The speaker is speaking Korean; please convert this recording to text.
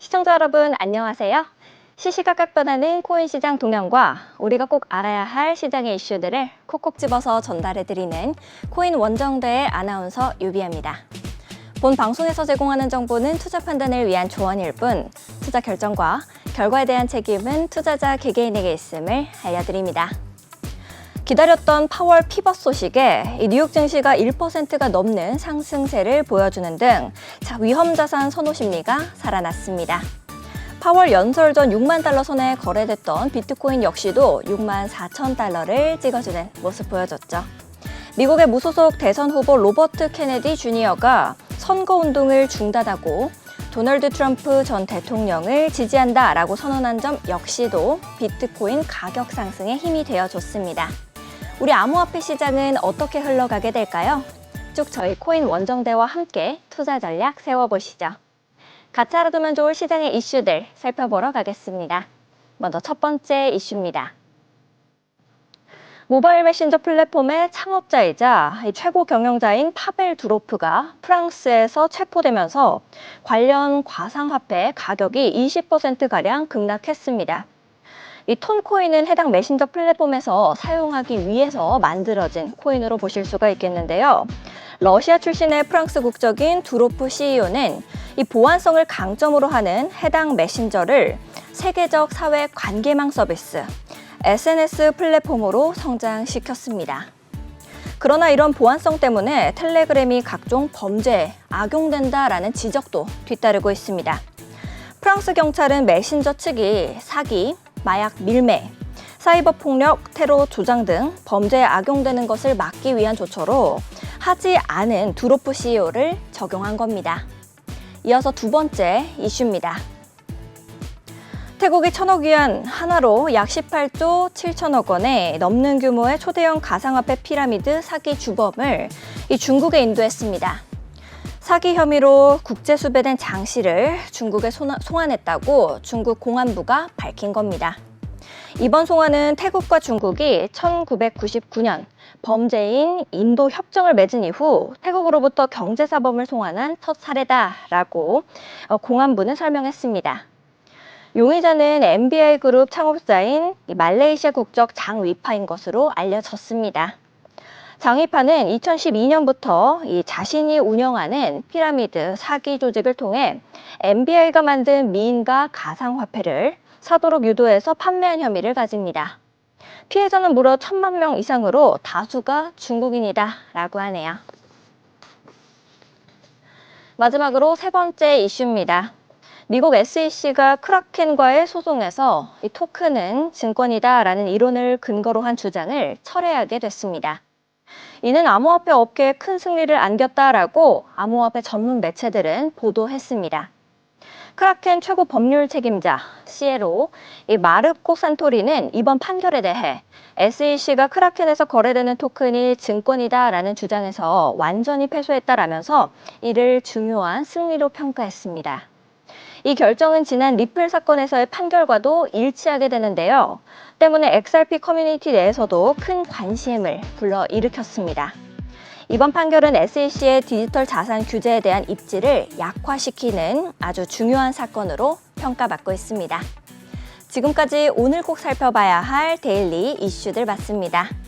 시청자 여러분 안녕하세요. 시시각각 변하는 코인 시장 동향과 우리가 꼭 알아야 할 시장의 이슈들을 콕콕 집어서 전달해드리는 코인 원정대의 아나운서 유비입니다. 본 방송에서 제공하는 정보는 투자 판단을 위한 조언일 뿐 투자 결정과 결과에 대한 책임은 투자자 개개인에게 있음을 알려드립니다. 기다렸던 파월 피벗 소식에 이 뉴욕 증시가 1%가 넘는 상승세를 보여주는 등 자, 위험 자산 선호 심리가 살아났습니다. 파월 연설 전 6만 달러 선에 거래됐던 비트코인 역시도 6만 4천 달러를 찍어주는 모습 보여줬죠. 미국의 무소속 대선 후보 로버트 케네디 주니어가 선거 운동을 중단하고 도널드 트럼프 전 대통령을 지지한다라고 선언한 점 역시도 비트코인 가격 상승에 힘이 되어줬습니다. 우리 암호화폐 시장은 어떻게 흘러가게 될까요? 쭉 저희 코인 원정대와 함께 투자 전략 세워보시죠. 같이 알아두면 좋을 시장의 이슈들 살펴보러 가겠습니다. 먼저 첫 번째 이슈입니다. 모바일 메신저 플랫폼의 창업자이자 이 최고 경영자인 파벨 두로프가 프랑스에서 체포되면서 관련 과상화폐 가격이 20%가량 급락했습니다. 이 톤 코인은 해당 메신저 플랫폼에서 사용하기 위해서 만들어진 코인으로 보실 수가 있겠는데요. 러시아 출신의 프랑스 국적인 두로프 CEO는 이 보안성을 강점으로 하는 해당 메신저를 세계적 사회 관계망 서비스, SNS 플랫폼으로 성장시켰습니다. 그러나 이런 보안성 때문에 텔레그램이 각종 범죄에 악용된다라는 지적도 뒤따르고 있습니다. 프랑스 경찰은 메신저 측이 사기, 마약 밀매, 사이버 폭력, 테러 조장 등 범죄에 악용되는 것을 막기 위한 조처로 하지 않은 두로프 CEO를 적용한 겁니다. 이어서 두 번째 이슈입니다. 태국이 천억 위안 하나로 약 18조 7천억 원에 넘는 규모의 초대형 가상화폐 피라미드 사기 주범을 이 중국에 인도했습니다. 사기 혐의로 국제 수배된 장 씨를 중국에 송환했다고 중국 공안부가 밝힌 겁니다. 이번 송환은 태국과 중국이 1999년 범죄인 인도 협정을 맺은 이후 태국으로부터 경제사범을 송환한 첫 사례다라고 어, 공안부는 설명했습니다. 용의자는 MBI 그룹 창업자인 말레이시아 국적 장 위파인 것으로 알려졌습니다. 장위파는 2012년부터 이 자신이 운영하는 피라미드 사기 조직을 통해 MBI가 만든 미인과 가상화폐를 사도록 유도해서 판매한 혐의를 가집니다. 피해자는 무려 천만 명 이상으로 다수가 중국인이다 라고 하네요. 마지막으로 세 번째 이슈입니다. 미국 SEC가 크라켄과의 소송에서 이 토큰은 증권이다라는 이론을 근거로 한 주장을 철회하게 됐습니다. 이는 암호화폐 업계에 큰 승리를 안겼다라고 암호화폐 전문 매체들은 보도했습니다. 크라켄 최고 법률 책임자 시에로 이 마르코 산토리는 이번 판결에 대해 SEC가 크라켄에서 거래되는 토큰이 증권이다라는 주장에서 완전히 패소했다라면서 이를 중요한 승리로 평가했습니다. 이 결정은 지난 리플 사건에서의 판결과도 일치하게 되는데요. 때문에 XRP 커뮤니티 내에서도 큰 관심을 불러일으켰습니다. 이번 판결은 SEC의 디지털 자산 규제에 대한 입지를 약화시키는 아주 중요한 사건으로 평가받고 있습니다. 지금까지 오늘 꼭 살펴봐야 할 데일리 이슈들 봤습니다.